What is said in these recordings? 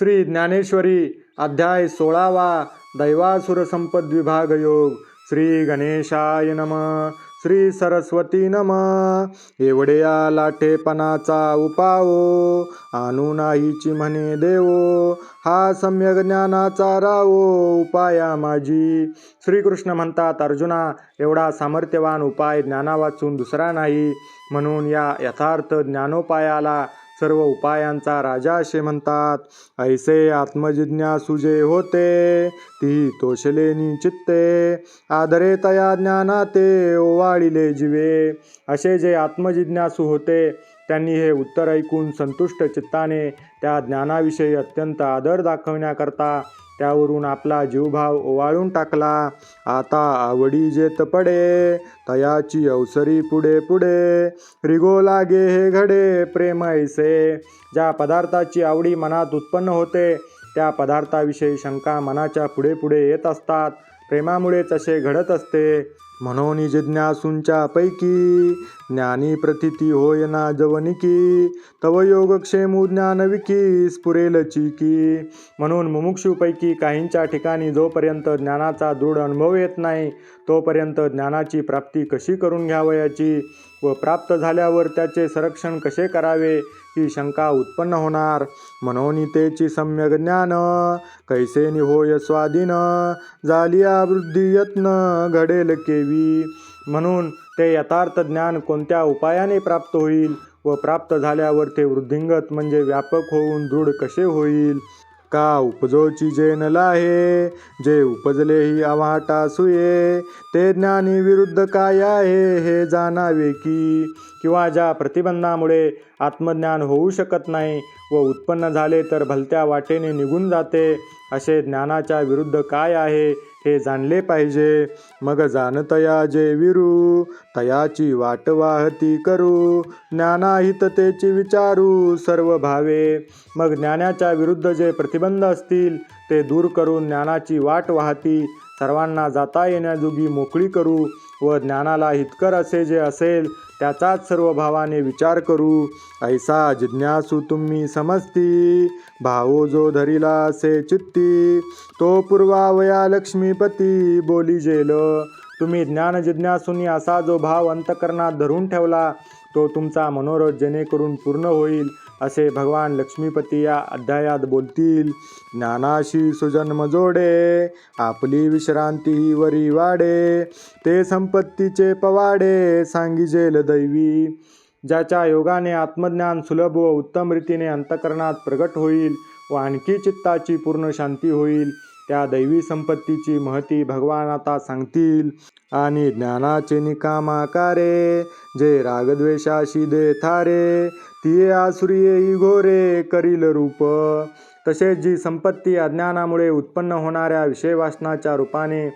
श्री ज्ञानेश्वरी अध्याय सोळावा दैवासुर संपद विभाग योग श्री गणेशाय नम श्री सरस्वती नम. एवढे या लाठेपणाचा उपावो आणू नाहीची म्हणे देवो हा सम्यक ज्ञानाचा रावो उपाया माझी. श्रीकृष्ण म्हणतात अर्जुना एवढा सामर्थ्यवान उपाय ज्ञाना वाचून दुसरा नाही. म्हणून या यथार्थ ज्ञानोपायाला सर्व उपायांचा राजा असे म्हणतात. ऐसे आत्मजिज्ञासू जे होते ती तोषलेनी चित्ते आदरे तया ज्ञाना ते ओवाळिले जिवे. असे जे आत्मजिज्ञासू होते त्यांनी हे उत्तर ऐकून संतुष्ट चित्ताने त्या ज्ञानाविषयी अत्यंत आदर दाखवण्याकरता त्यावरून आपला जीवभाव ओवाळून टाकला. आता आवडी जेत पडे तयाची अवसरी पुढे पुढे. रिगो लागे हे घडे प्रेम ऐसे. ज्या पदार्थाची आवडी मनात उत्पन्न होते त्या पदार्थाविषयी शंका मनाच्या पुढे पुढे येत असतात. प्रेमामुळेच असे घडत असते. म्हणून जिज्ञासूंच्यापैकी ज्ञानी प्रतिती होय ना जवनिकी तव योगक्षेमू ज्ञानविकी स्फुरेल चिकी. म्हणून मुमुक्षूपैकी काहींच्या ठिकाणी जोपर्यंत ज्ञानाचा दृढ अनुभव येत नाही तोपर्यंत ज्ञानाची प्राप्ती कशी करून घ्यावयाची व प्राप्त झाल्यावर त्याचे संरक्षण कसे करावे ही शंका उत्पन्न होणार. मनोनितेची सम्यक ज्ञान कैसे निहोय स्वाधीन झाली वृद्धी यत्न घडेल केवी. म्हणून ते यथार्थ ज्ञान कोणत्या उपायाने प्राप्त होईल व प्राप्त झाल्यावर ते वृद्धिंगत म्हणजे व्यापक होऊन दृढ कसे होईल? का उपजोची जे न जे उपजले ही अवाटा सुये. ते ज्ञानी विरुद्ध काय आहे हे जाणावे की? किंवा ज्या प्रतिबंधामुळे आत्मज्ञान होऊ शकत नाही व उत्पन्न झाले तर भलत्या वाटेने निघून जाते असे ज्ञानाच्या विरुद्ध काय आहे हे जाणले पाहिजे. मग जाणतया जे विरू तयाची वाट वाहती करू. ज्ञानाहिततेची विचारू सर्व भावे. मग ज्ञानाच्या विरुद्ध जे प्रतिबंध असतील ते दूर करून ज्ञानाची वाट वाहती. सर्वांना जाता येण्याजोगी मोकळी करू व ज्ञानाला हितकर असे जे असेल त्याचाच सर्व भावाने विचार करू. ऐसा जिज्ञासू तुम्ही समजती भावो जो धरिला से चित्ती. तो पूर्वावया लक्ष्मीपती. बोली जेल. तुम्ही ज्ञान जिज्ञासूनी असा जो भाव अंतकरणात धरून ठेवला तो तुमचा मनोरथ जेणेकरून पूर्ण होईल. असे भगवान लक्ष्मीपती या अध्यायात बोलतील ज्ञानाशी सुजन्म जोडे आपली विश्रांती ही वरी वाडे ते संपत्तीचे पवाडे सांगिजेल दैवी. ज्याच्या योगाने आत्मज्ञान सुलभ व उत्तम रीतीने अंतकरणात प्रगट होईल व आणखी चित्ताची पूर्ण शांती होईल. त्या दैवी संपत्तीची महती भगवान आता सांगतील. आणि ज्ञानाचे निकामाकारे जे रागद्वेषाशी दे थारे तिये आसुरिये घोरे करील रूप. तसेच जी संपत्ती अज्ञानामुळे उत्पन्न होणाऱ्या विषयवासनाच्या रूपाने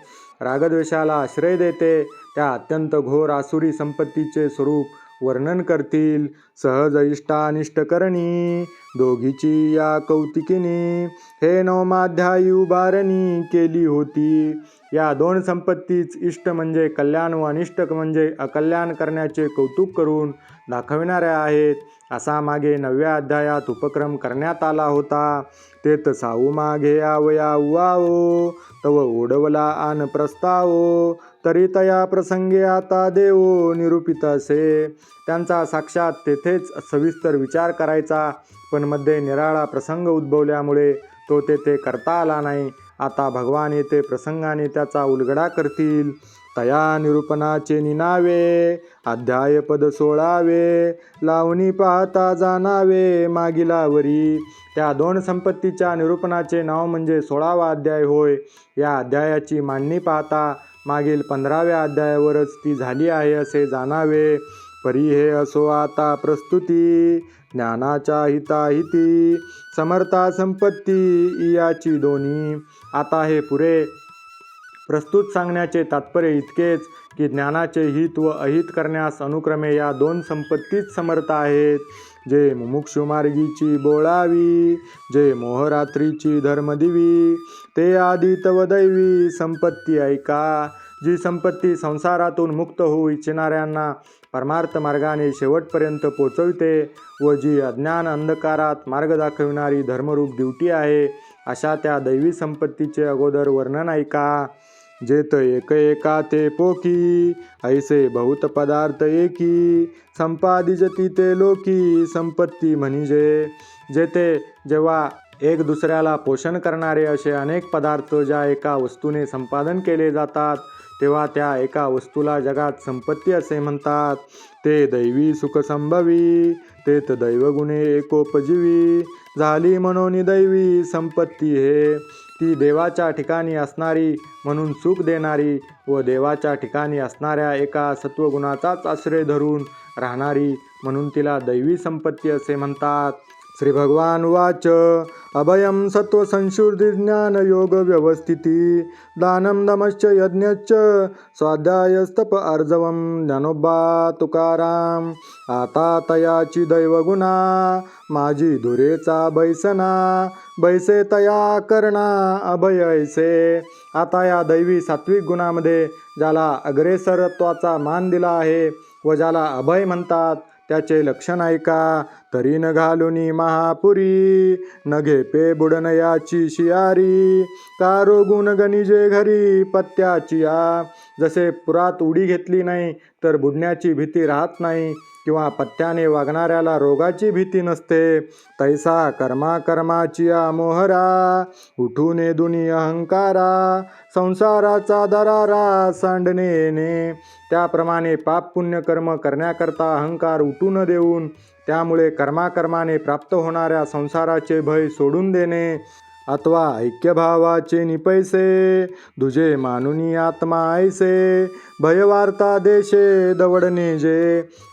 रागद्वेषाला आश्रय देते त्या अत्यंत घोर आसुरी संपत्तीचे स्वरूप वर्णन करतील. सहज इष्टानिष्ट करणी. दोघीची या कौतिकीने. हे नवमाध्यायी उभारणी केली होती. या दोन संपत्तीच इष्ट म्हणजे कल्याण व अनिष्ट म्हणजे अकल्याण करण्याचे कौतुक करून दाखविणाऱ्या आहेत. असा मागे नवव्या अध्यायात उपक्रम करण्यात आला होता. तेत साऊ मागे आवया उवाओ तव ओढवला आन प्रस्तावो. तरी तया प्रसंगे आता देवो निरूपित असे. त्यांचा साक्षात तेथेच सविस्तर विचार करायचा पण मध्ये निराळा प्रसंग उद्भवल्यामुळे तो तेथे करता आला नाही. आता भगवान येथे प्रसंगाने त्याचा उलगडा करतील. तया निरूपणाचे निनावे अध्यायपद सोळावे लावणी पाहता जाणावे मागिलावरी. त्या दोन संपत्तीच्या निरूपणाचे नाव म्हणजे सोळावा अध्याय होय. या अध्यायाची मांडणी पाहता मागील पंधराव्या अध्यायावरच ती झाली आहे असे जाणावे. परी हे असो आता प्रस्तुती ज्ञानाच्या हिताहिती समर्था संपत्ती याची दोन्ही. आता हे पुरे. प्रस्तुत सांगण्याचे तात्पर्य इतकेच की ज्ञानाचे हित व अहित करण्यास अनुक्रमे या दोन संपत्तीच समर्थ आहेत. जे मुमुक्षुमार्गीची बोळावी जे मोहरात्रीची धर्मदिवी ते आदी तव दैवी संपत्ती ऐका जी संपत्ती संसारातून मुक्त होऊ इच्छिणाऱ्यांना परमार्थ मार्गाने शेवटपर्यंत पोचविते व जी अज्ञान अंधकारात मार्ग दाखविणारी धर्मरूप ड्युटी आहे अशा त्या दैवी संपत्तीचे अगोदर वर्णन ऐका. जेत एक एका ते पोकी ऐसे बहुत पदार्थ एकी संपादिजती ते लोकी संपत्ती म्हणजे जेथे जेव्हा एक दुसऱ्याला पोषण करणारे असे अनेक पदार्थ ज्या एका वस्तूने संपादन केले जातात तेव्हा त्या एका वस्तूला जगात संपत्ती असे म्हणतात. ते दैवी सुखसंभवी ते दैवगुणे एकोपजीवी. झाली म्हणून दैवी संपत्ती हे. ती देवाच्या ठिकाणी असणारी म्हणून सुख देणारी व देवाच्या ठिकाणी असणाऱ्या एका सत्वगुणाचाच आश्रय धरून राहणारी म्हणून तिला दैवी संपत्ती असे म्हणतात. श्री भगवान वाच अभयं सत्वसंशुद्धी ज्ञान योग व्यवस्थिती दानं दमश्च यज्ञश्च स्वाध्यायस्तप अर्जवं ज्ञानोबा तुकाराम आता तयाची दैवगुणा माझी धुरेचा बैसना बैसे तया करणा अभय ऐसे। आता या दैवी सात्विक गुणामध्ये ज्याला अग्रेसरत्वाचा मान दिला आहे व ज्याला अभय म्हणतात त्याचे लक्षण ऐका. तरी न घालुनी महापुरी न घेपे बुडनयाची शियारी. तारो गुण गणिजे घरी पत्त्याची आ जसे पुरात उडी घेतली नाही तर बुडण्याची भीती राहत नाही. किंवा पत्त्याने वागणाऱ्याला रोगाची भीती नसते. तैसा कर्मा कर्माची मोहरा उठून दुनी अहंकारा संसाराचा दरारा सांडणे त्याप्रमाणे पाप पुण्य कर्म करण्याकरता अहंकार उठू न देऊन त्यामुळे कर्माकर्माने प्राप्त होणाऱ्या संसाराचे भय सोडून देणे. अथवा ऐक्यभावाचे निपैसे दुजे मानुनी आत्मा ऐसे भयवार्ता देशे दवडणे जे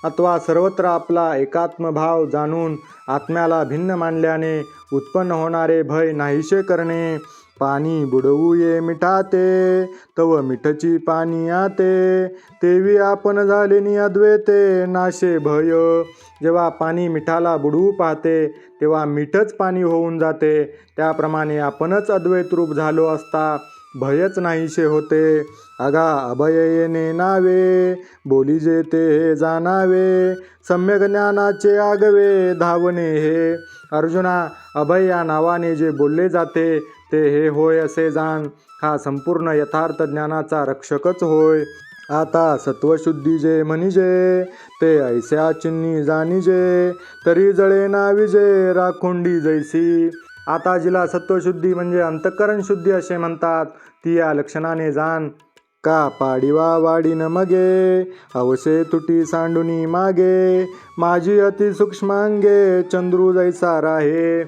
अथवा सर्वत्र आपला एकात्मभाव जाणून आत्म्याला भिन्न मानल्याने उत्पन्न होणारे भय नाहीसे करणे पाणी बुडवू ये मिठाते तव मिठची पाणी आते. तेवी आपण झालेनी अद्वैते नाशे भय. जेव्हा पाणी मिठाला बुडवू पाहते तेव्हा मिठच पाणी होऊन जाते. त्याप्रमाणे आपणच अद्वैत रूप झालो असता भयच नाहीसे होते. अगा अभय येणे नावे बोली जे ते हे जाणावे. सम्यक ज्ञानाचे आगवे धावणे हे. अर्जुना अभय या नावाने जे बोलले जाते ते हे होय असे जाण. हा संपूर्ण यथार्थ ज्ञानाचा रक्षकच होय. आता सत्वशुद्धी जे म्हणजे ते ऐस्या चिन्नी जाणीजे. तरी जळे ना विजे राखोंडी जैसी. आता जिला सत्वशुद्धी म्हणजे अंतःकरण शुद्धी असे म्हणतात. ती या लक्षणाने जाण. का पाडिवा वाढीन मगे अवशे तुटी सांडुनी मागे. माझी अति सूक्ष्मांगे चंद्रू जैसा राहे.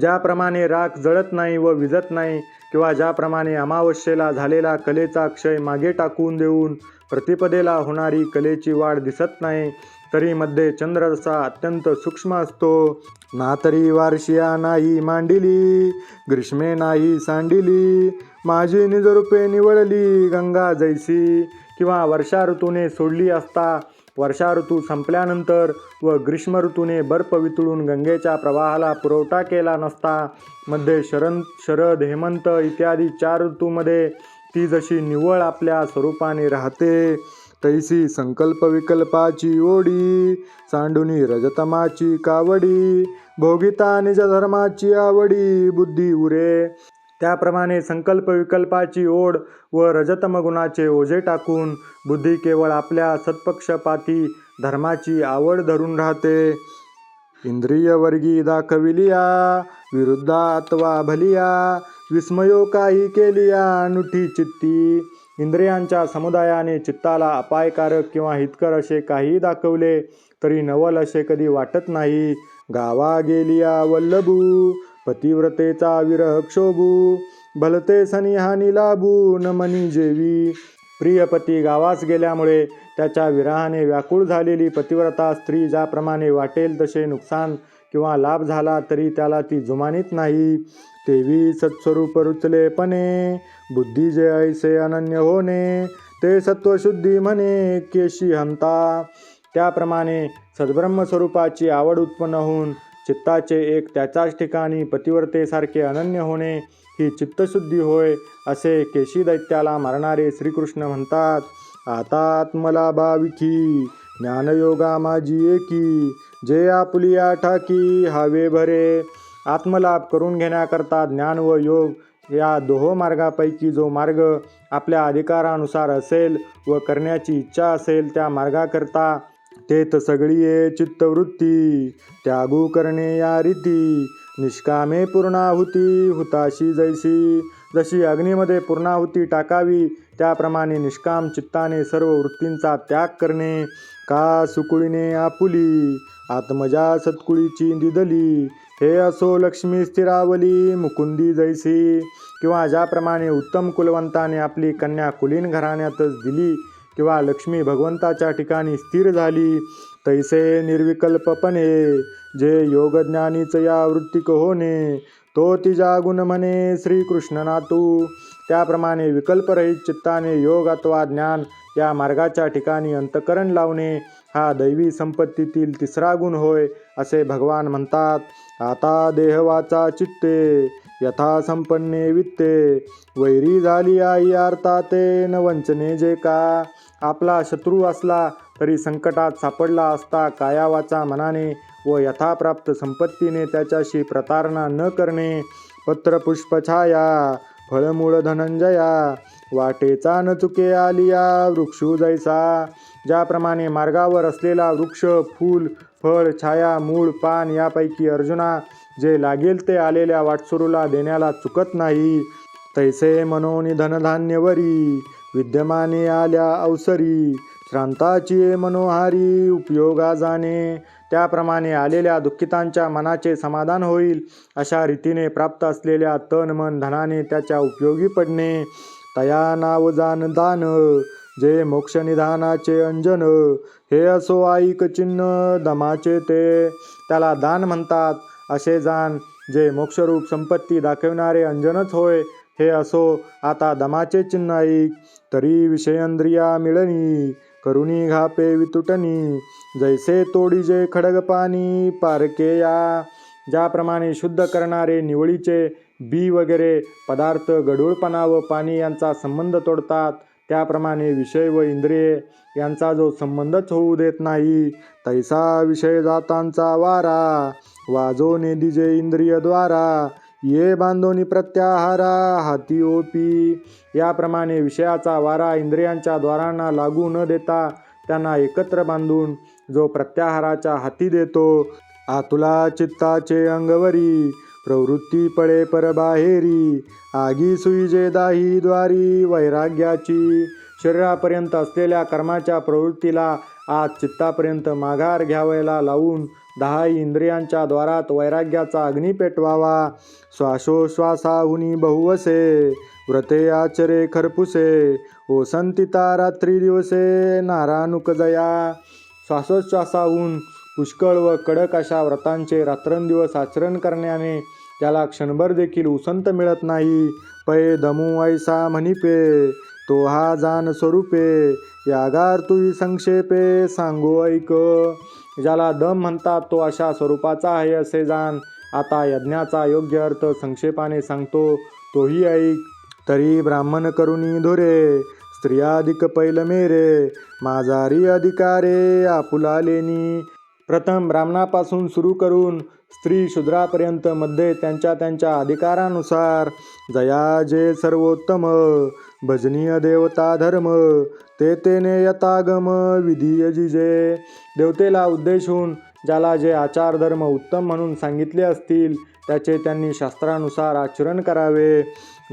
ज्याप्रमाणे राख जळत नाही व विजत नाही किंवा ज्याप्रमाणे अमावस्येला झालेला कलेचा क्षय मागे टाकून देऊन प्रतिपदेला होणारी कलेची वाढ दिसत नाही तरी मध्ये चंद्र जसा अत्यंत सूक्ष्म असतो. ना तरी वार्षिया नाही मांडिली ग्रीष्मे नाही सांडिली माझी निजरूपे निवडली गंगा जैसी किंवा वर्षा ऋतूने सोडली असता वर्षा ऋतू संपल्यानंतर व ग्रीष्म ऋतूने बर्फ वितळून गंगेच्या प्रवाहाला पुरवठा केला नसता मध्ये शरण शरद हेमंत इत्यादी चार ऋतूमध्ये ती जशी निवळ आपल्या स्वरूपाने राहते तैसी संकल्प विकल्पाची ओढी सांडुनी रजतमाची कावडी भोगिता निज धर्माची आवडी बुद्धी उरे त्याप्रमाणे संकल्प विकल्पाची ओढ व रजतम गुणाचे ओझे टाकून बुद्धी केवळ आपल्या सत्पक्षपाती धर्माची आवड धरून राहते. इंद्रिय वर्गी दाखविलिया विरुद्धा अथवा भलिया विस्मयो काही केलिया अनुठी चित्ती. इंद्रियांच्या समुदायाने चित्ताला अपायकारक किंवा हितकर असे काहीही दाखवले तरी नवल असे कधी वाटत नाही. गावा गेलिया वल्लभू पतिव्रतेचा विरह क्षोभू भलते सनिहानी लाभू न मनी जेवी. प्रियपती गावास गेल्यामुळे त्याच्या विरहाने व्याकुळ झालेली पतिव्रता स्त्री ज्याप्रमाणे वाटेल तसे नुकसान किंवा लाभ झाला तरी त्याला ती जुमानीत नाही. तेवी सत्स्वरूप रुचलेपणे बुद्धी जे ऐसे अनन्य होणे ते सत्वशुद्धी म्हणे केशी हंता. त्याप्रमाणे सद्ब्रह्मस्वरूपाची आवड उत्पन्न होऊन चित्ताचे एक त्याच्याच ठिकाणी पतिव्रतेसारखे अनन्य होणे ही चित्तशुद्धी होय असे केशी दैत्याला मारणारे श्रीकृष्ण म्हणतात. आता आत्मला भाविकी ज्ञानयोगा माझी एकी जे आपुलिया ठाकी हवे भरे. आत्मलाभ करून घेण्याकरता ज्ञान व योग या दोहो मार्गापैकी जो मार्ग आपल्या अधिकारानुसार असेल व करण्याची इच्छा असेल त्या मार्गाकरता तेत सगळी चित्तवृत्ती त्यागू करणे या रीती निष्कामे पूर्णाहुती हुताशी जैसी जशी अग्नीमध्ये पूर्णाहुती टाकावी त्याप्रमाणे निष्काम चित्ताने सर्व वृत्तींचा त्याग करणे का सुकुळीने आपुली आत्मजा सत्कुळीची दिदली हे असो लक्ष्मी स्थिरावली मुकुंदी जैसी किंवा ज्याप्रमाणे उत्तम कुलवंताने आपली कन्या कुलीन घराण्यातच दिली किंवा लक्ष्मी भगवंताच्या ठिकाणी स्थिर झाली तैसे निर्विकल्पपणे जे योगज्ञानीच या वृत्तिक होणे तो तिजा गुण म्हणे श्रीकृष्ण नातू त्याप्रमाणे विकल्परहित चित्ताने योग अथवा ज्ञान या मार्गाच्या ठिकाणी अंतकरण लावणे हा दैवी संपत्तीतील तिसरा गुण होय असे भगवान म्हणतात. आता देहवाचा चित्ते. यथा संपन्ने वित्ते वैरी झाली आई अर्थाते न वंचने जे का. आपला शत्रू असला तरी संकटात सापडला असता कायावाचा मनाने व यथाप्राप्त संपत्तीने त्याच्याशी प्रतारणा न करणे. पत्रपुष्पछाया फळमूळ धनंजया वाटेचा न चुके आलिया वृक्षू जैसा. ज्याप्रमाणे मार्गावर असलेला वृक्ष फूल फळ छाया मूळ पान यापैकी अर्जुना जे लागेल ते आलेल्या वाटसुरूला देण्याला चुकत नाही. तैसे म्हणून धनधान्यवरी विद्यमाने आल्या अवसरी श्रांताची मनोहारी उपयोगा जाणे. त्याप्रमाणे आलेल्या दुःखितांच्या मनाचे समाधान होईल अशा रीतीने प्राप्त असलेल्या तन मन धनाने त्याच्या उपयोगी पडणे. तया नाव जान दान जे मोक्षनिधानाचे अंजन हे असो ऐक चिन्ह दमाचे ते. त्याला दान म्हणतात असे जाण जे मोक्षरूप संपत्ती दाखविणारे अंजनच होय हे असो आता दमाचे चिन्ह ऐक. तरी विषयंद्रिया मिळणी करुणी घापे वितुटनी जैसे तोडी जे खडग पाणी पारके या. ज्याप्रमाणे शुद्ध करणारे निवळीचे बी वगैरे पदार्थ गढूळपणा व पाणी यांचा संबंध तोडतात त्याप्रमाणे विषय व इंद्रिये यांचा जो संबंधच होऊ देत नाही तैसा विषय जातांचा वारा वाजो नेदिजे इंद्रियद्वारा ये बांधोनी प्रत्याहारा हाती ओपी. याप्रमाणे विषयाचा वारा इंद्रियांच्या द्वारांना लागू न देता त्यांना एकत्र बांधून जो प्रत्याहाराच्या हाती देतो आतुला चित्ताचे अंगवरी. प्रवृत्ती पळे परबाहेरी आगी सुईजे दाही द्वारी वैराग्याची शरीरापर्यंत असलेल्या कर्माच्या प्रवृत्तीला आज चित्तापर्यंत माघार घ्यावयाला लावून दहा इंद्रियांच्या द्वारात वैराग्याचा अग्नी पेटवावा. श्वासोश्वासाहुनी बहुवसे व्रते आचरे खरपुसे ओसंतिता रात्री दिवसे नारानुकजया. श्वासोच्छ्वासाहून पुष्कळ व कडक अशा व्रतांचे रात्रंदिवस आचरण करण्याने त्याला क्षणभर देखील उसंत मिळत नाही. पै धमू ऐसा म्हणिपे तो हा जान स्वरूपे यागार तुई संक्षेपे सांगू ऐक. ज्याला दम म्हणतात तो अशा स्वरूपाचा आहे असे जाण. आता यज्ञाचा योग्य अर्थ संक्षेपाने सांगतो तोही ऐक. तरी ब्राह्मण करुणी धुरे स्त्रियाधिक पैल मेरे माझारी अधिकारे आपुला लेनी प्रथम ब्राह्मणापासून सुरू करून स्त्री शूद्रापर्यंत मध्ये त्यांच्या त्यांच्या अधिकारानुसार जया जे सर्वोत्तम भजनीय देवता धर्म ते तेने यतागम विधीय जिजे. देवतेला उद्देशून ज्याला जे आचार धर्म उत्तम म्हणून सांगितले असतील त्याचे त्यांनी शास्त्रानुसार आचरण करावे.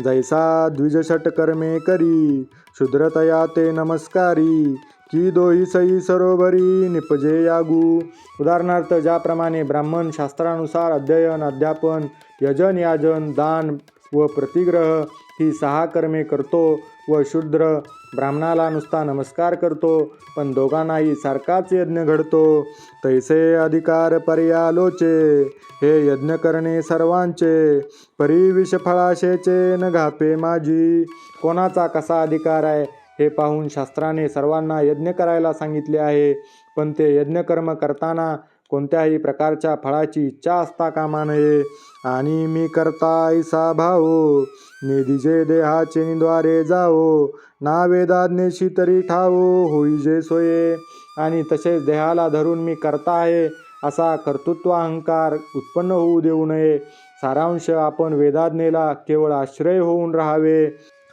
जैसा द्विजषट कर्मे करी शूद्रतया ते नमस्कारी. की दोही सई सरोवरी निपजे यागू. उदाहरणार्थ ज्याप्रमाणे ब्राह्मण शास्त्रानुसार अध्ययन अध्यापन यजन याजन दान व प्रतिग्रह ही सहा कर्मे करतो व शूद्र ब्राह्मणाला नुसता नमस्कार करतो पण दोघांनाही सारखाच यज्ञ घडतो. तैसे अधिकार पर्यालोचे हे यज्ञ करणे सर्वांचे परी विषफळाशेचे न घापे माझी. कोणाचा कसा अधिकार आहे? हे पाहून शास्त्राने सर्वांना यज्ञ करायला सांगितले आहे. पण ते यज्ञकर्म करताना कोणत्याही प्रकारच्या फळाची इच्छा असता कामा नये. आणि मी करता ऐसा भाओ निधीजे देहाचे निद्वारे जाओ ना वेदाज्ञेशी तरी ठावो. होई जे सोये. आणि तसेच देहाला धरून मी करता आहे असा कर्तृत्व अहंकार उत्पन्न होऊ देऊ नये. सारांश आपण वेदाज्ञेला केवळ आश्रय होऊन राहावे.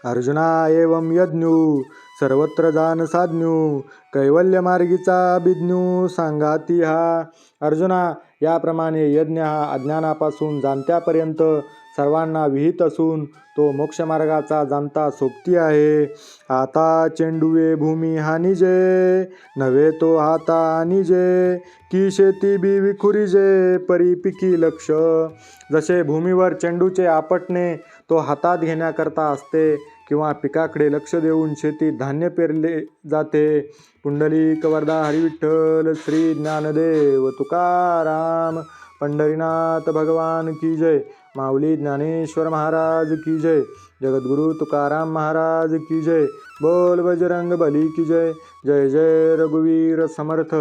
अर्जुना एवं यज्ञू सर्वत्र जान साज्ञू कैवल्य मार्गीचा सांगाती हा. अर्जुना याप्रमाणे यज्ञ हा अज्ञानापासून जाणत्यापर्यंत सर्वांना विहित असून तो मोक्षमार्गाचा जाणता सोबती आहे. आता चेंडुवे भूमी हानिजे नव्हे तो हाता निजे. की शेती बी विखुरीजे परिपिकी लक्ष. जसे भूमीवर चेंडूचे आपटणे तो हातात घेण्याकरता असते. किंवा पिकाकडे लक्ष देऊन शेतीत धान्य पेरले जाते. पुंडलिक वरदा हरिविठ्ठल श्री ज्ञानदेव तुकाराम पंढरीनाथ भगवान की जय. माऊली ज्ञानेश्वर महाराज की जय. जगद्गुरु तुकाराम महाराज की जय. बोल बजरंग बली की जय. जय जय रघुवीर समर्थ.